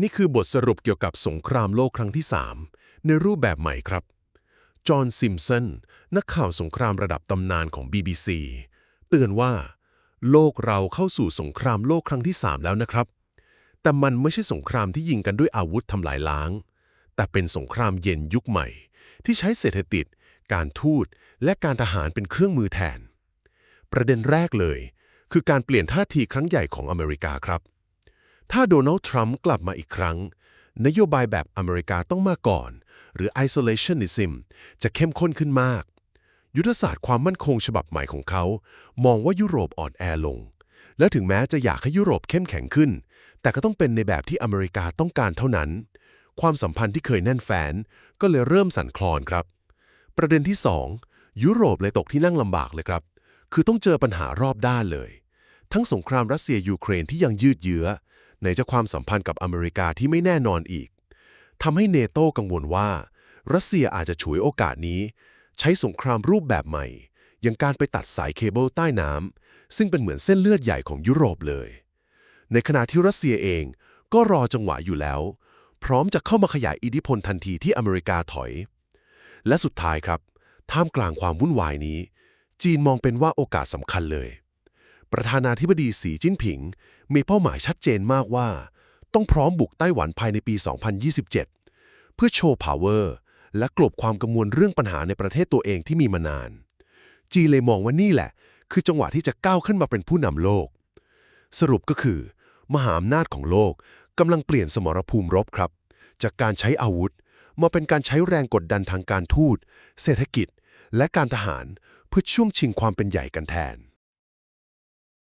นี่คือบทสรุปเกี่ยวกับสงครามโลกครั้งที่ 3 ในรูปแบบใหม่ครับ จอห์นซิมสันนักข่าวสงครามระดับตำนานของ BBC เตือนว่า โลกเราเข้าสู่สงครามโลกครั้งที่ 3 แล้วนะครับ แต่มันไม่ใช่สงครามที่ยิงกันด้วยอาวุธทำลายล้าง แต่เป็นสงครามเย็นยุคใหม่ ที่ใช้เศรษฐกิจ การทูตและการทหารเป็นเครื่องมือแทน ประเด็นแรกเลย คือการเปลี่ยนท่าทีครั้งใหญ่ของอเมริกาครับ ถ้าโดนัลด์ทรัมป์กลับมาอีกครั้ง นโยบายแบบอเมริกาต้องมาก่อน หรือ isolationism จะเข้มข้นขึ้นมาก ยุทธศาสตร์ความมั่นคงฉบับใหม่ของเขา มองว่ายุโรปอ่อนแอลง และถึงแม้จะอยากให้ยุโรปเข้มแข็งขึ้น แต่ก็ต้องเป็นในแบบที่อเมริกาต้องการเท่านั้น ความสัมพันธ์ที่เคยแน่นแฟนก็เลยเริ่มสั่นคลอนครับ ประเด็นที่ 2 ยุโรปเลยตกที่นั่งลำบากเลยครับ คือต้องเจอปัญหารอบด้านเลย ทั้งสงครามรัสเซียยูเครนที่ยังยืดเยื้อไหนจะความสัมพันธ์กับอเมริกาที่ไม่แน่นอนอีกทำให้เนโต้กังวลว่า รัสเซียอาจจะฉวยโอกาสนี้ ใช้สงครามรูปแบบใหม่ อย่างการไปตัดสายเคเบิลใต้น้ำซึ่งเป็นเหมือนเส้นเลือดใหญ่ของยุโรปเลย ในขณะที่รัสเซียเองก็รอจังหวะอยู่แล้ว พร้อมจะเข้ามาขยายอิทธิพลทันทีที่อเมริกาถอย และสุดท้ายครับ ท่ามกลางความวุ่นวายนี้ จีนมองเป็นว่าโอกาสสำคัญเลย ประธานาธิบดีสีจิ้นผิง มีเป้าหมายชัดเจนมากว่า ต้องพร้อมบุกไต้หวันภายในปี 2027 เพื่อโชว์ power และกลบความกังวลเรื่องปัญหาในประเทศตัวเองที่มีมานาน จีเลยมองว่านี่แหละ คือจังหวะที่จะก้าวขึ้นมาเป็นผู้นำโลก สรุปก็คือ มหาอำนาจของโลกกำลังเปลี่ยนสมรภูมิรบครับ จากการใช้อาวุธ มาเป็นการใช้แรงกดดันทางการทูต เศรษฐกิจ และการทหารเพื่อช่วงชิงความเป็นใหญ่กันแทน